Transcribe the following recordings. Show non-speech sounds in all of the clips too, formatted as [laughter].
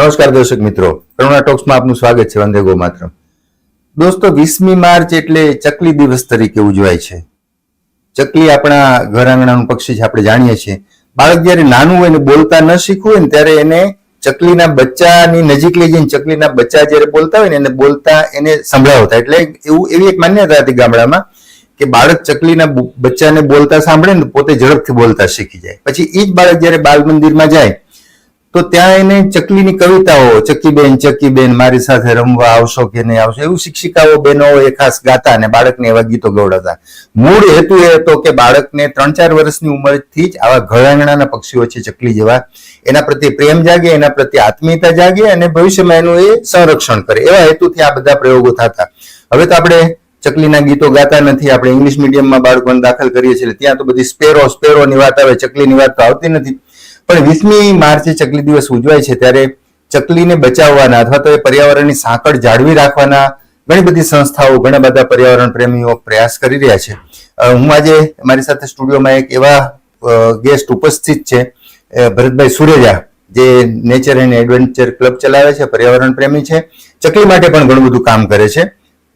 નમસ્કાર દર્શક મિત્રો. કરુણા ટોક્સમાં આપનું સ્વાગત છે. વંદે માત્ર દોસ્તો, વીસમી માર્ચ એટલે ચકલી દિવસ તરીકે ઉજવાય છે. ચકલી આપણા ઘર આંગણાનું પક્ષી છે, આપણે જાણીએ છીએ. બાળક જ્યારે નાનું હોય ને બોલતા ન શીખવું હોય ને ત્યારે એને ચકલીના બચ્ચાની નજીક લઈ જઈને ચકલીના બચ્ચા જ્યારે બોલતા હોય ને એને બોલતા એને સંભળાવતા. એટલે એવું, એવી એક માન્યતા હતી ગામડામાં કે બાળક ચકલીના બચ્ચાને બોલતા સાંભળે ને પોતે ઝડપથી બોલતા શીખી જાય. પછી એ જ બાળક જ્યારે બાલ મંદિરમાં જાય તો ત્યાં એને ચકલીની કવિતાઓ, ચકીબેન ચકીબેન, મારી સાથે રમવા આવશો કે નહીં આવશો? એવું શિક્ષિકાઓ બહેનો એ ખાસ ગાતા અને બાળકને એવા ગીતો ગવડાવતા. મૂળ હેતુ એ હતો કે બાળકને ત્રણ ચાર વર્ષની ઉંમરથી જ આવા ઘળાંગણાના પક્ષીઓ છે ચકલી જેવા. એના પ્રત્યે પ્રેમ જાગે, એના પ્રત્યે આત્મીયતા જાગે અને ભવિષ્યમાં એનું એ સંરક્ષણ કરે. એવા હેતુથી આ બધા પ્રયોગો થતા. હવે તો આપણે ચકલીના ગીતો ગાતા નથી. આપણે ઇંગ્લિશ મીડિયમમાં બાળકોને દાખલ કરીએ છીએ ત્યાં તો બધી સ્પેરો, સ્પેરોની વાત આવે, ચકલીની વાત તો આવતી નથી. પણ વીસમી માર્ચે ચકલી દિવસ ઉજવાય છે ત્યારે ચકલીને બચાવવાના અથવા તો એ પર્યાવરણની સાંકળ જાળવી રાખવાના ઘણી બધી સંસ્થાઓ ઘણા બધા પર્યાવરણ પ્રેમીઓ પ્રયાસ કરી રહ્યા છે. હું આજે મારી સાથે સ્ટુડિયોમાં એક એવા ગેસ્ટ ઉપસ્થિત છે ભરતભાઈ સુરેજા જે નેચર એન્ડ એડવેન્ચર ક્લબ ચલાવે છે પર્યાવરણ પ્રેમી છે ચકલી માટે પણ ઘણું બધું કામ કરે છે.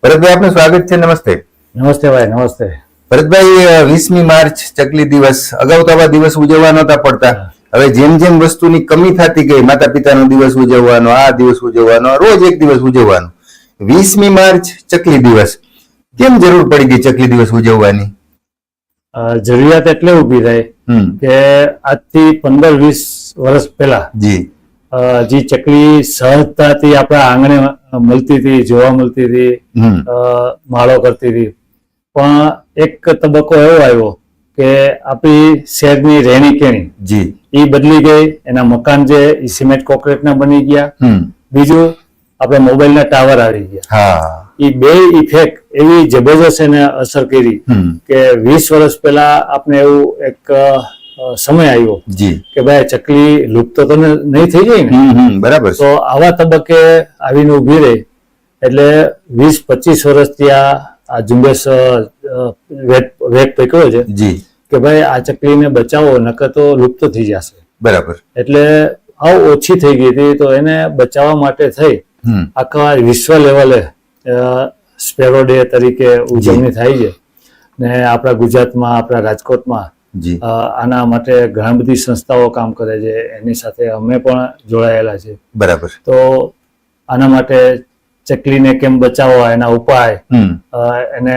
ભરતભાઈ આપનું સ્વાગત છે નમસ્તે. નમસ્તે ભાઈ નમસ્તે. ભરતભાઈ વીસમી માર્ચ ચકલી દિવસ અગાઉ તો આવા દિવસ ઉજવવા નહોતા પડતા. હવે જેમ જેમ વસ્તુની કમી થતી ગઈ માતા પિતાનો દિવસ ઉજવવાનો આ દિવસ ઉજવવાનો રોજ એક દિવસ ઉજવવાનો. વીસમી માર્ચ ચકલી દિવસ. કેમ જરૂર પડી ગઈ ચકલી દિવસ ઉજવવાની? જરૂરિયાત એટલે ઊભી થાય કે આજથી પંદર વીસ વર્ષ પહેલા જી. જે ચકલી સહજતાથી આપણા આંગણે મળતી હતી જોવા મળતી હતી માળો કરતી હતી. પણ એક તબક્કો એવો આવ્યો કે આપણી શહેરની રહેણી કેણી જી. એ બદલી ગઈ એના મકાન જે એ સિમેન્ટ કોન્ક્રીટના બની ગયા. બીજું આપણે મોબાઈલના ટાવર આવી ગયા. હા. એ બે ઇફેક્ટ એવી જબરજસ્ત એને અસર કરી કે વીસ વર્ષ પહેલા આપણે એવું એક સમય આવ્યો જી. કે ભાઈ ચકલી લુપ્ત તો નહીં થઈ ગઈ ને? બરાબર તો આવા તબક્કે આવીને ઊભી રહી. એટલે વીસ પચીસ વર્ષથી આ આ ઝુંબેશ વેગ પકડ્યો છે? જી. કે ભાઈ આ ચકલીને બચાવો નકર તો લુપ્ત થઈ જશે. બરાબર. એટલે આવ ઓછી થઈ ગઈ હતી તો એને બચાવવા માટે થઈ આખા વિશ્વ લેવલે સ્પેરો ડે તરીકે ઉજવણી થાય છે. ને આપણા ગુજરાતમાં આપણા રાજકોટમાં આના માટે ઘણા બધી સંસ્થાઓ કામ કરે છે. એની સાથે અમે પણ જોડાયેલા છે. બરાબર. તો આના માટે ચકલીને કેમ બચાવવા એના ઉપાય એને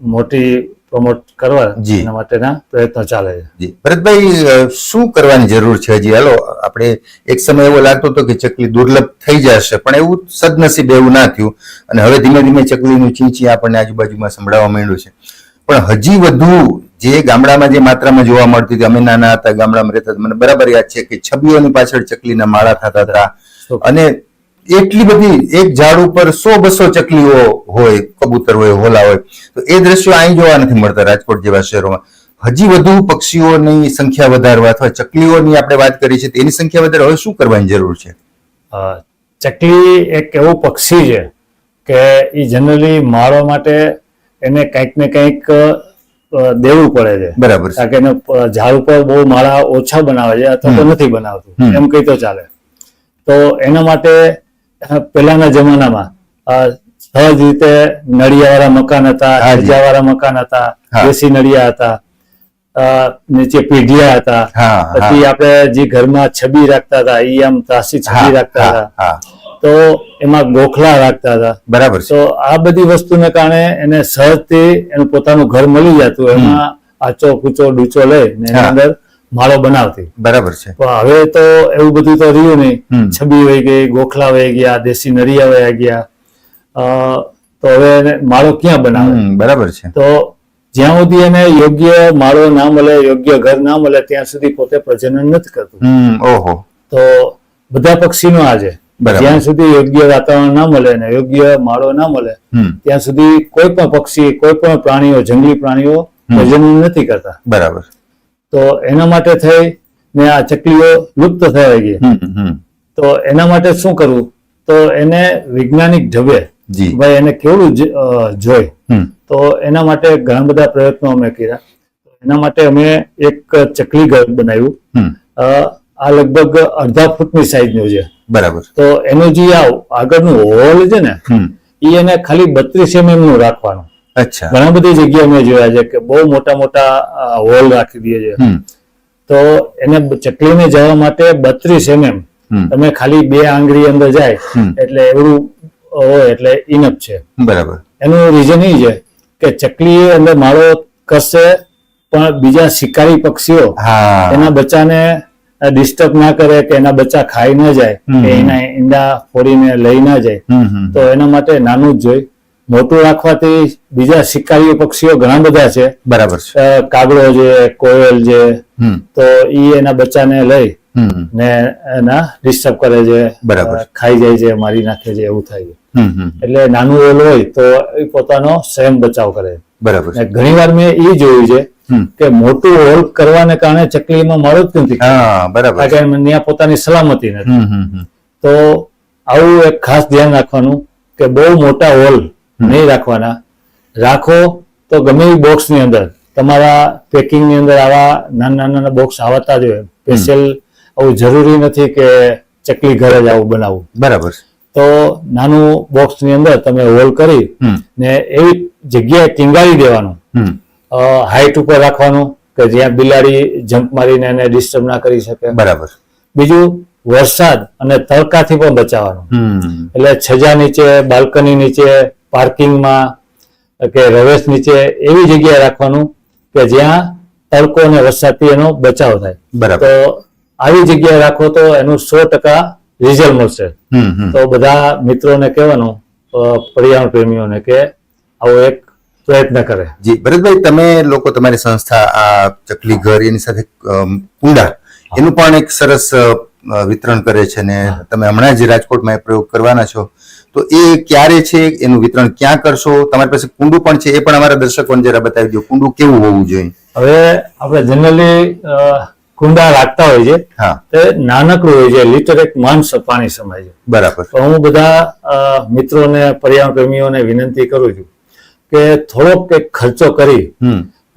મોટી પ્રમોટ કરવા. એના માટેના પ્રયત્નો ચાલે છે. જી. ભરતભાઈ શું કરવાની જરૂર છે હજી? હાલો આપણે એક સમય એવો લાગતો હતો કે ચકલી દુર્લભ થઈ જશે પણ એવું સદનસીબ એવું ના થયું. અને હવે ધીમે ધીમે ચકલીનું ચીંચી આપણને આજુબાજુમાં સંભળાવા માંડ્યું છે. પણ હજી વધુ જે ગામડામાં જે માત્રામાં જોવા મળતી હતી અમે નાના હતા ગામડામાં રહેતા મને બરાબર યાદ છે કે છબીઓની પાછળ ચકલીના માળા થતા હતા. અને એટલી બધી એક ઝાડ ઉપર સો બસો ચકલીઓ હોય કબૂતર હોય હોલા હોય તો એ દ્રશ્યો અહીં જોવા નથી મળતા રાજકોટ જેવા શહેરોમાં. હજી વધુ પક્ષીઓની સંખ્યા વધારવા અથવા ચકલીઓની આપણે વાત કરી છે તેની સંખ્યા વધારવા હવે શું કરવાની જરૂર છે? ચકલી એક એવું પક્ષી છે કે એ જનરલી માળો માટે એને કંઈક ને કંઈક દેવું પડે છે. બરાબર કારણ કે એને ઝાડ ઉપર બહુ માળા ઓછા બનાવે છે અથવા તો નથી બનાવતું. એમ કહી તો ચાલે. તો એના માટે પહેલાના જમાનામાં સહજ રીતે નળિયાવાળા મકાન હતા હાજી. વાળા મકાન હતા. દેશી નળિયા હતા નીચે પીઢિયા હતા. પછી આપણે જે ઘરમાં છબી રાખતા હતા ઈ આમ ત્રાસી છબી રાખતા હતા. તો એમાં ગોખલા રાખતા હતા. બરાબર તો આ બધી વસ્તુને કારણે એને સહજથી એનું પોતાનું ઘર મળી જતું. એમાં આચો કૂચો ડૂચો લઈ ને એની. અંદર માળો બનાવતી. બરાબર છે. હવે તો એવું બધું તો રહ્યું નહીં. છબી વહી ગઈ ગોખલા વહી ગયા દેશી નરિયા વહી ગયા. અ, તો હવે એને માળો ક્યાં બનાવે? બરાબર છે. તો જ્યાં સુધી એને યોગ્ય માળો ના મળે યોગ્ય ઘર ના મળે ત્યાં સુધી પોતે પ્રજનન નથી કરતું. ઓહો. તો બધા પક્ષીનો આજે. જ્યાં સુધી યોગ્ય વાતાવરણ ના મળે ને યોગ્ય માળો ના મળે ત્યાં સુધી કોઈ પણ પક્ષી કોઈ પણ પ્રાણીઓ જંગલી પ્રાણીઓ પ્રજનન નથી કરતા. બરાબર. તો એના માટે થઈ ને આ ચકલીઓ લુપ્ત થવા ગઈ. તો એના માટે શું કરવું? તો એને વૈજ્ઞાનિક ઢબે જી. ભાઈ એને કેવડું જોઈ. તો એના માટે ઘણા બધા પ્રયત્નો અમે કર્યા. એના માટે અમે એક ચકલી ઘર બનાવ્યું. આ લગભગ અડધા ફૂટની સાઈઝનું છે. બરાબર. તો એનું જે આ આગળનું હોલ છે ને એ એને ખાલી બત્રીસ એમએમનું રાખવાનું. અચ્છા. ઘણા બધી જગ્યાએ મેં જોયા છે કે બહુ મોટા મોટા હોલ રાખી દે છે. તો એને ચકલીને જવા માટે બત્રીસ એમએમ. તમે ખાલી બે આંગળી અંદર જાય એટલે એવું હોય એટલે ઇનફ છે. બરાબર. એનું રીઝન એ છે કે ચકલી અંદર માળો કરશે પણ બીજા શિકારી પક્ષીઓ એના બચ્ચાને ડિસ્ટર્બ ના કરે કે એના બચ્ચા ખાઈ ના જાય કે એના ઈંડા ફોડીને લઈ ના જાય. તો એના માટે નાનું જ જોઈ. મોટું રાખવાથી બીજા શિકારી પક્ષીઓ ઘણા બધા છે. બરાબર છે. કાગડો છે કોયલ છે તો ઈ એના બચ્ચાને લઈ ને એના ડિસ્ટર્બ કરે છે. બરાબર. ખાઈ જાય છે મારી નાખે છે એવું થાય છે. એટલે નાનું ઓલ હોય તો એ પોતાનો સ્વયં બચાવ કરે. બરાબર ઘણી વાર મેં એ જોયું છે કે મોટું હોલ કરવાને કારણે ચકલીમાં મળો જ નથી. હા બરાબર ત્યાં પોતાની સલામતી નથી. તો આવું એક ખાસ ધ્યાન રાખવાનું કે બહુ મોટા હોલ નહીં રાખવાના. રાખો તો ગમે એ બોક્સની અંદર. તમારા પેકિંગની અંદર આવા નાના નાના બોક્સ આવતા જ હોય. સ્પેશિયલ આવું જરૂરી નથી કે ચકલી ઘરે જ આવું બનાવવું બરાબર. તો નાનું બોક્સની અંદર તમે હોલ કરી ને એવી જગ્યાએ ટીંગાળી દેવાનું. હાઈટ ઉપર રાખવાનું કે જ્યાં બિલાડી જમ્પ મારીને એને ડિસ્ટર્બ ના કરી શકે. બરાબર. બીજું વરસાદ અને તડકાથી પણ બચાવવાનું. એટલે છજા નીચે બાલ્કની નીચે પાર્કિંગમાં કે રવેશ નીચે એવી જગ્યાએ રાખવાનું કે જ્યાં તડકો અને વરસાદથી એનો બચાવ થાય. બરાબર. તો આવી જગ્યાએ રાખો તો એનું સો ટકા રિઝલ્ટ મળશે. તો બધા મિત્રોને કહેવાનું પર્યાવરણ પ્રેમીઓને કે આવો એક પ્રયત્ન કરે. જી ભરતભાઈ તમે લોકો તમારી સંસ્થા આ ચકલી ઘર એની સાથે કુંડા એનું પણ એક સરસ વિતરણ કરે છે ને તમે હમણાં જ રાજકોટમાં એ પ્રયોગ કરવાના છો. તો એ ક્યારે છે? એનું વિતરણ ક્યાં કરશો? તમારી પાસે કુંડું પણ છે એ પણ અમારા દર્શકોને જરા બતાવી દો કુંડું કેવું હોવું જોઈએ? હવે આપણે જનરલી કુંડા રાખતા હોય છે તે નાનકડું હોય છે લીટર એક માણસ પાણી સમાય છે. બરાબર. તો હું બધા મિત્રોને પર્યાવરણ પ્રેમીઓને વિનંતી કરું છું કે થોડોક એક ખર્ચો કરી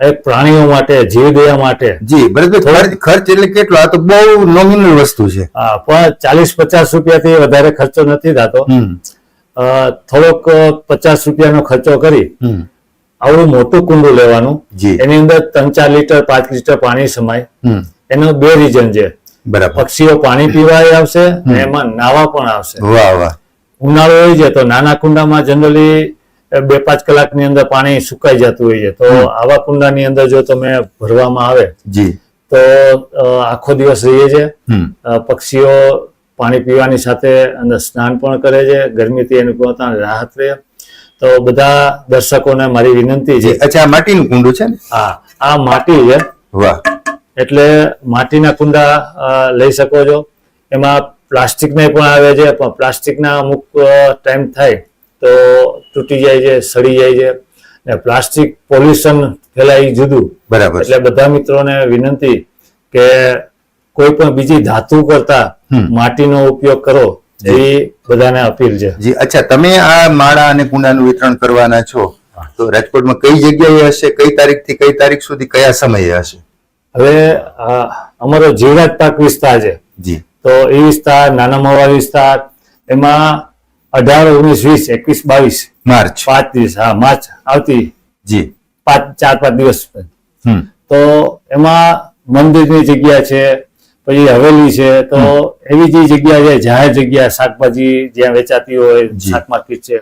એક પ્રાણીઓ માટે જીવદયા માટે જી બરાબર. ખર્ચ ખર્ચ એટલે કેટલો? આ તો બહુ નોમિનલ વસ્તુ છે. હા પણ ચાલીસ પચાસ રૂપિયાથી વધારે ખર્ચો નથી થતો. થોડોક પચાસ રૂપિયાનો ખર્ચો કરી આવડું મોટું કુંડું લેવાનું. એની અંદર ત્રણ ચાર લીટર પાંચ લીટર પાણી સમાય. એનો બે રીઝન છે. બરાબર. પક્ષીઓ પાણી પીવાય આવશે અને એમાં નાવા પણ આવશે. ઉનાળો હોય છે તો નાના કુંડામાં જનરલી બે પાંચ કલાકની અંદર પાણી સુકાઈ જતું હોય છે. તો આવા કુંડાની અંદર જો તમે ભરવામાં આવે જી. તો આખો દિવસ રહીએ છે. પક્ષીઓ પાણી પીવાની સાથે અંદર સ્નાન પણ કરે છે. ગરમીથી એનું પોતાને રાહત રહે. તો બધા દર્શકોને મારી વિનંતી છે. અચ્છા માટીનું કુંડું છે ને? હા આ માટી છે. વાહ. એટલે માટીના કુંડા લઈ શકો છો. એમાં પ્લાસ્ટિકના પણ આવે છે પણ પ્લાસ્ટિકના અમુક ટાઈમ થાય તો તૂટી જાય છે સડી જાય છે. ને પ્લાસ્ટિક પોલ્યુશન ફેલાય જુદું. બરાબર. એટલે બધા મિત્રોને વિનંતી કે કોઈ પણ બીજી ધાતુ કરતા માટીનો ઉપયોગ કરો એ. બધાને અપીલ છે. જી અચ્છા તમે આ માળા અને કુંડાનું વિતરણ કરવાના છો તો રાજકોટમાં કઈ જગ્યાએ હશે કઈ તારીખથી કઈ તારીખ સુધી કયા સમયે હશે? હવે અમારો જીવરાજ પાક વિસ્તાર છે. જી. તો એ વિસ્તાર નાના મોવા વિસ્તાર એમાં અઢાર ઓગણીસ વીસ એકવીસ બાવીસ માર્ચ. પાંચ દિવસ હા માર્ચ આવતી જી. પાંચ ચાર પાંચ દિવસ. તો એમાં મંદિરની જગ્યા છે પછી હવેલી છે તો એવી જે જગ્યા છે જાહેર જગ્યા શાકભાજી જ્યાં વેચાતી હોય શાક માર્કેટ છે.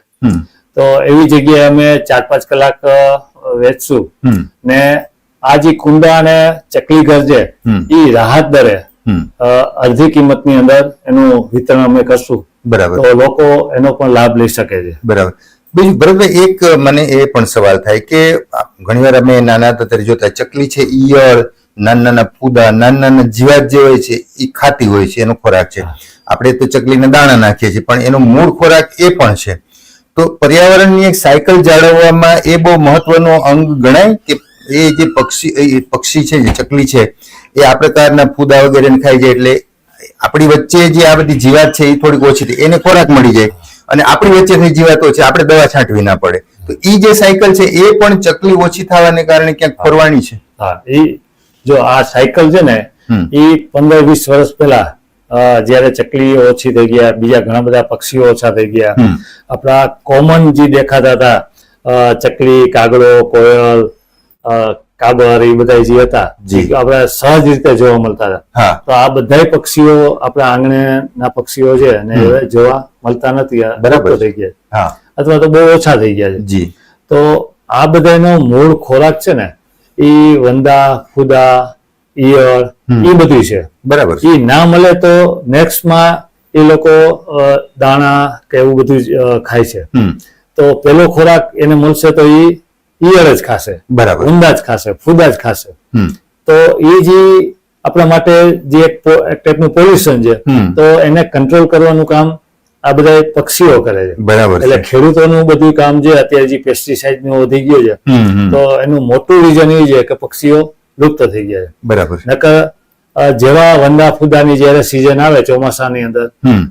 તો એવી જગ્યાએ અમે ચાર પાંચ કલાક વેચશું. ને આ જે કુંડા અને ચકલી ઘર છે એ રાહત દરે અડધી કિંમતની અંદર એનું વિતરણ અમે કરશું. બરાબર. તો લોકો એનો પણ લાભ લઈ શકે છે. બરાબર. બીજું ભરતભાઈ એક મને એ પણ સવાલ થાય કે ઘણીવાર અમે નાના હતા ત્યારે જોતા ચકલી છે ઈયળ નાના નાના ફૂદા નાના નાના જીવાત જે હોય છે એ ખાતી હોય છે એનો ખોરાક છે. આપણે તો ચકલીને દાણા નાખીએ છીએ પણ એનો મૂળ ખોરાક એ પણ છે. તો પર્યાવરણની એક સાયકલ જાળવવામાં એ બહુ મહત્વનો અંગ ગણાય કે એ જે પક્ષી એ પક્ષી છે જે ચકલી છે એ આ પ્રકારના ફૂદા વગેરેને ખાઈ જાય એટલે આપણી વચ્ચે જે આ બધી જીવાત છે એ થોડીક ઓછી થઈ એને ખોરાક મળી જાય. અને આપણી વચ્ચેની જીવાતો છે આપણે દવા છાંટવી ના પડે. તો એ જે સાયકલ છે એ પણ ચકલી ઓછી થવાને કારણે ક્યાંક ફરવાની છે? હા એ જો આ સાયકલ છે ને એ પંદર વીસ વર્ષ પહેલા જયારે ચકલી ઓછી થઈ ગયા બીજા ઘણા બધા પક્ષીઓ ઓછા થઈ ગયા. આપણા કોમન જે દેખાતા હતા ચકલી કાગડો કોયલ કાબર એ બધા જે હતા. આપણે સહજ રીતે જોવા મળતા હતા. તો આ બધા પક્ષીઓ આપણા આંગણેના પક્ષીઓ છે અને જોવા મળતા નથી બરાબર. થઈ ગયા. અથવા તો બહુ ઓછા થઈ ગયા છે. તો આ બધાનો મૂળ ખોરાક છે ને એ વંદા ફુદા ઈયળ એ બધું છે. બરાબર એ ના મળે તો નેક્સ્ટમાં એ લોકો દાણા કે એવું બધું ખાય છે. તો પેલો ખોરાક એને મળશે તો એ ઈયળ જ ખાશે. બરાબર. ઊંડા જ ખાશે ફૂદા જ ખાશે. તો એ જે આપણા માટે જે એક ટાઈપનું પોલ્યુશન છે તો એને કંટ્રોલ કરવાનું કામ આ બધા પક્ષીઓ કરે છે. બરાબર એટલે ખેડૂતોનું બધું કામ જે અત્યારે જે પેસ્ટિસાઇડનું વધી ગયું છે. તો એનું મોટું રીઝન એ છે કે પક્ષીઓ લુપ્ત થઈ ગયા છે. બરાબર નકર જેવા વંદા ફુદાની જયારે સિઝન આવે ચોમાસાની અંદર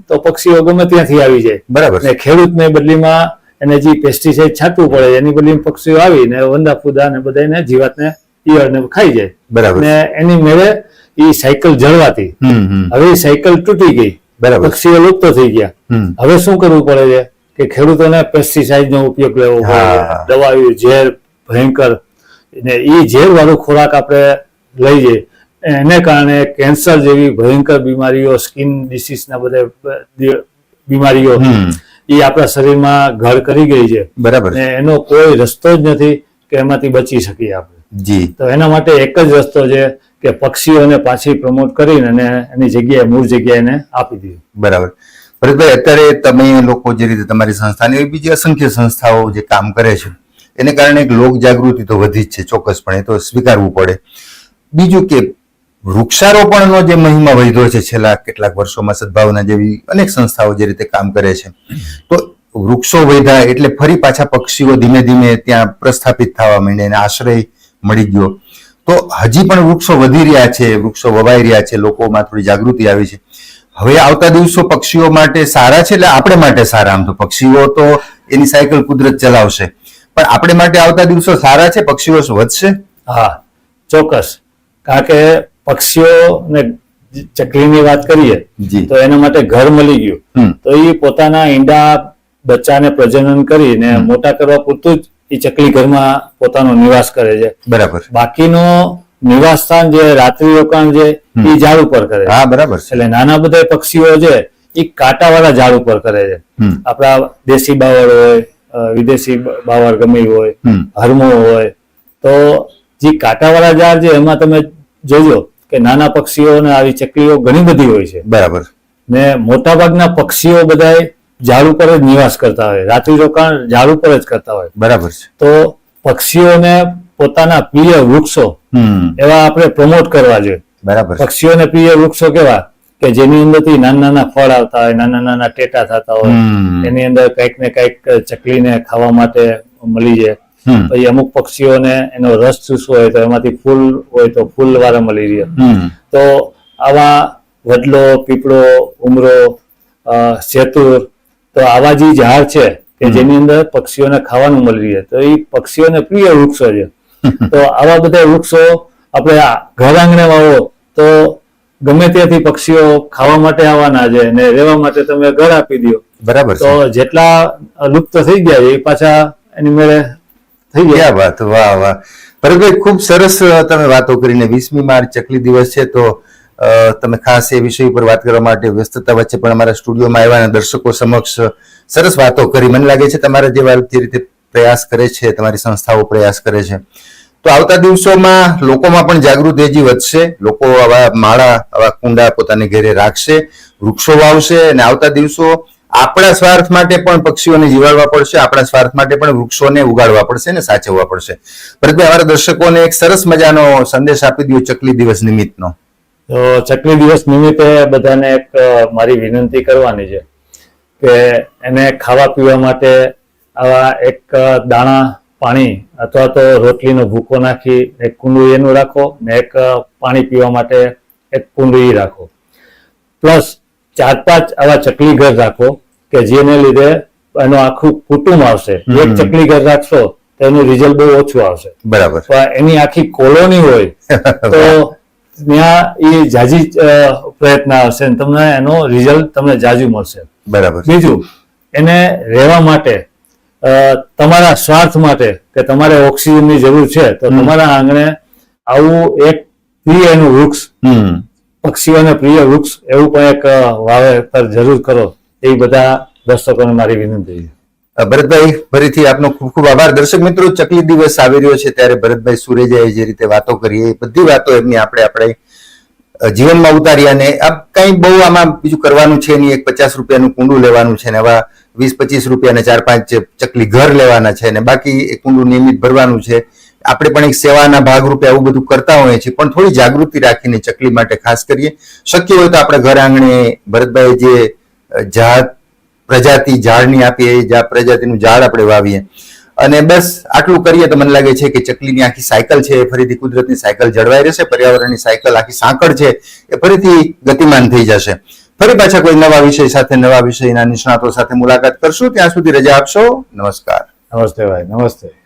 તો પક્ષીઓ ગમે ત્યાંથી આવી જાય. બરાબર ને ખેડૂતને બદલીમાં એને જે પેસ્ટિસાઇડ છાંટવું પડે એની બદલી પક્ષીઓ આવીને વંદા ફુદા ને બધાને જીવાતને ઈયળને ખાઈ જાય. બરાબર ને એની મેળે એ સાયકલ જળવાતી. હવે સાયકલ તૂટી ગઈ. બરાબર. પક્ષીઓ લુપ્ત થઈ ગયા. હવે શું કરવું પડે છે? કે ખેડૂતોને પેસ્ટિસાઇડ નો ઉપયોગ લેવો પડે. દવાઓ ઝેર ભયંકર. ને એ ઝેર વાળું ખોરાક આપણે લઈ જઈએ. એને કારણે કેન્સર જેવી ભયંકર બીમારીઓ સ્કિન ડિસીઝ ના બધા બીમારીઓ એ આપણા શરીરમાં ઘર કરી ગઈ છે. બરાબર ને એનો કોઈ રસ્તો જ નથી કે એમાંથી બચી શકીએ આપણે. જી. તો એના માટે એક જ રસ્તો છે કે પક્ષીઓને પાછી પ્રમોટ કરીને અને એની જગ્યાએ મૂળ જગ્યાએ એને આપી દીધી. બરાબર. ભરતભાઈ અત્યારે તમે લોકો જે રીતે તમારી સંસ્થાની બીજી અસંખ્ય સંસ્થાઓ જે કામ કરે છે એને કારણે એક લોક જાગૃતિ તો વધી જ છે ચોક્કસપણે તો સ્વીકારવું પડે. બીજું કે વૃક્ષારોપણનો જે મહિમા વધ્યો છે છેલ્લા કેટલાક વર્ષોમાં સદભાવના જેવી અનેક સંસ્થાઓ જે રીતે કામ કરે છે તો વૃક્ષો વધ્યા એટલે ફરી પાછા પક્ષીઓ ધીમે ધીમે ત્યાં પ્રસ્થાપિત થવા માંડે અને આશ્રય મળી ગયો. તો હજી પણ વૃક્ષો વધી રહ્યા છે વૃક્ષો વવાઈ રહ્યા છે લોકોમાં થોડી જાગૃતિ આવી છે. હવે આવતા દિવસો પક્ષીઓ માટે સારા છે એટલે આપણે માટે સારા આમ તો પક્ષીઓ તો એની સાયકલ કુદરત ચલાવશે. પણ આપણે માટે આવતા દિવસો સારા છે પક્ષીઓ વધશે? હા ચોક્કસ. કારણ કે પક્ષીઓને ચકલીની વાત કરીએ તો એના માટે ઘર મળી ગયું. તો એ પોતાના ઈંડા બચ્ચાને પ્રજનન કરીને મોટા કરવા પૂરતું જ એ ચકલી ઘરમાં પોતાનો નિવાસ કરે છે. બરાબર. બાકીનો નિવાસ સ્થાન જે રાત્રિ રોકાણ છે એ ઝાડ ઉપર કરે હા બરાબર એટલે નાના બધા પક્ષીઓ છે એ કાંટાવાળા ઝાડ ઉપર કરે છે. આપણા દેશી બાવળ હોય વિદેશી બાવળ ગમે હોય હરમો હોય તો જે કાંટાવાળા ઝાડ છે એમાં તમે જોજો કે નાના પક્ષીઓ ને આવી ચકલીઓ ઘણી બધી હોય છે. બરાબર. ને મોટાભાગના પક્ષીઓ બધા ઝાડ ઉપર જ નિવાસ કરતા હોય. રાત્રિ રોકાણ ઝાડ ઉપર જ કરતા હોય. બરાબર છે. તો પક્ષીઓને પોતાના પ્રિય વૃક્ષો એવા આપણે પ્રમોટ કરવા જોઈએ. બરાબર પક્ષીઓને પ્રિય વૃક્ષો કેવા? કે જેની અંદરથી નાના નાના ફળ આવતા હોય નાના નાના ટેટા થતા હોય. એની અંદર કંઈક ને કંઈક ચકલીને ખાવા માટે મળી જાય. પછી અમુક પક્ષીઓને એનો રસ ચૂસવો હોય તો એમાંથી ફૂલ હોય તો ફૂલ વાળા મળી રહ્યો હમ. તો આવા વડલો પીપળો ઉમરો અ, સેતુર તો આવા જે ઝાડ છે કે જેની અંદર પક્ષીઓને ખાવાનું મળી રહે તો એ પક્ષીઓને પ્રિય વૃક્ષો છે. [laughs] તો આવા બધા વૃક્ષો આપણે ઘર આંગણે વાવો તો ગમે ત્યાંથી પક્ષીઓ ખાવા માટે આવવાના છે ને રહેવા માટે તમે ઘર આપી દો. બરાબર તો જેટલા લુપ્ત થઈ ગયા છે એ પાછા એની મેળે થઈ ગયા. વાત વાહ વાહ. ભરતભાઈ ખૂબ સરસ તમે વાતો કરીને. વીસમી માર્ચ ચકલી દિવસ છે તો તમે ખાસ એ વિષય ઉપર વાત કરવા માટે વ્યસ્તતા વચ્ચે પણ અમારા સ્ટુડિયોમાં આવ્યા અને દર્શકો સમક્ષ સરસ વાતો કરી. મને લાગે છે તમારા જેવા જે રીતે પ્રયાસ કરે છે, તમારી સંસ્થાઓ પ્રયાસ કરે છે. તો આવતા દિવસોમાં લોકોમાં પણ જાગૃતિ હજી વધશે. લોકો આવા માળા, આવા કુંડા પોતાની ઘરે રાખશે, વૃક્ષો વાવશે અને આવતા દિવસો આપણા સ્વાર્થ માટે પણ પક્ષીઓને જીવાડવા પડશે, આપણા સ્વાર્થ માટે પણ વૃક્ષોને ઉગાડવા પડશે ને સાચવવા પડશે. ભરતભાઈ અમારા દર્શકોને એક સરસ મજાનો સંદેશ આપી દો ચકલી દિવસ નિમિત્તનો. તો ચકલી દિવસ નિમિત્તે બધાને એક મારી વિનંતી કરવાની છે કે એને ખાવા પીવા માટે આવા એક દાણા પાણી અથવા તો રોટલીનો ભૂકો નાખી એક કુંડું એનું રાખો ને એક પાણી પીવા માટે એક કુંડું રાખો. પ્લસ ચાર પાંચ આવા ચકલી ઘર રાખો કે જેને લીધે એનું આખું કુટુંબ આવશે. એક ચકલી ઘર રાખશો તો એનું રિઝલ્ટ બહુ ઓછું આવશે. બરાબર. એની આખી કોલોની હોય [laughs] તો ત્યાં એ જાજી પ્રયત્ન આવશે તમને એનો રિઝલ્ટ તમને જાજુ મળશે. બરાબર. બીજું એને રહેવા માટે તમારા સ્વાર્થ માટે કે તમારે ઓક્સિજનની જરૂર છે તો તમારા આંગણે આવું એક પ્રિય એનું વૃક્ષ પક્ષીઓને પ્રિય વૃક્ષ એવું પણ એક વાવેતર જરૂર કરો એ બધા દર્શકોને મારી વિનંતી છે. ભરતભાઈ, ફરીથી આપનો ખૂબ ખૂબ આભાર. દર્શક મિત્રો, ચકલી દિવસ આવી રહ્યો છે ત્યારે ભરતભાઈ સુરેજાએ જે રીતે વાતો કરી, એ બધી વાતો એમની આપણે આપણે જીવનમાં ઉતારી અને આ કઈ બહુ આમાં બીજું કરવાનું છે નહીં. એક પચાસ રૂપિયાનું કુંડું લેવાનું છે ને આવા વીસ, પચીસ રૂપિયા ચાર, પાંચ ચકલી ઘર લેવાના છે ને બાકી એ કુંડું નિયમિત ભરવાનું છે. આપણે પણ એક સેવાના ભાગરૂપે આવું બધું કરતા હોઈએ છીએ, પણ થોડી જાગૃતિ રાખીને ચકલી માટે ખાસ કરીએ. શક્ય હોય તો આપણે ઘર આંગણે ભરતભાઈ જે જાત પ્રજાતિ ઝાડની આપીએ જે, પ્રજાતિનું ઝાડ આપણે વાવીએ. અને બસ આટલું કરીએ તો મને લાગે છે કે ચકલીની આખી સાયકલ છે, એ ફરીથી કુદરતની સાયકલ જળવાઈ રહેશે, પર્યાવરણની સાયકલ આખી સાંકળ છે, એ ફરીથી ગતિમાન થઈ જશે. ફરી પાછા કોઈ નવા વિષય સાથે, નવા વિષયના નિષ્ણાતો સાથે મુલાકાત કરશું. ત્યાં સુધી રજા આપશો. નમસ્કાર. નમસ્તે ભાઈ, નમસ્તે.